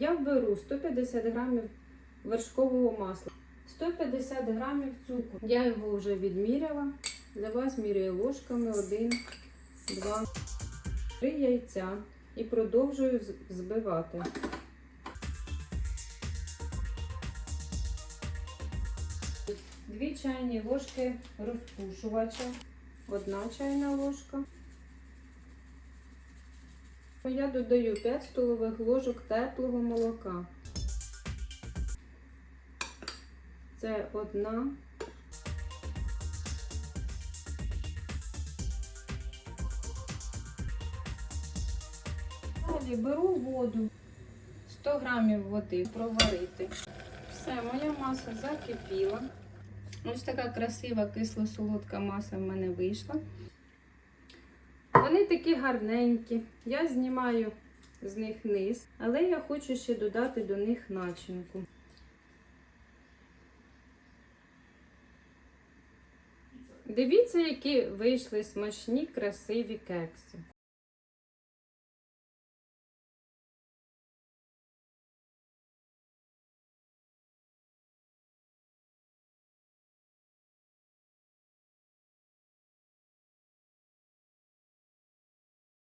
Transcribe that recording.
Я беру 150 грамів вершкового масла, 150 грамів цукру. Я його вже відміряла. Для вас міряю ложками 1, 2, 3 яйця і продовжую збивати. Дві чайні ложки розпушувача, одна чайна ложка. Я додаю 5 столових ложок теплого молока. Це одна. Далі беру воду, 100 грамів води проварити. Все, моя маса закипіла. Ось така красива кисло-солодка маса в мене вийшла. Вони такі гарненькі. Я знімаю з них низ, але я хочу ще додати до них начинку. Дивіться, які вийшли смачні, красиві кекси.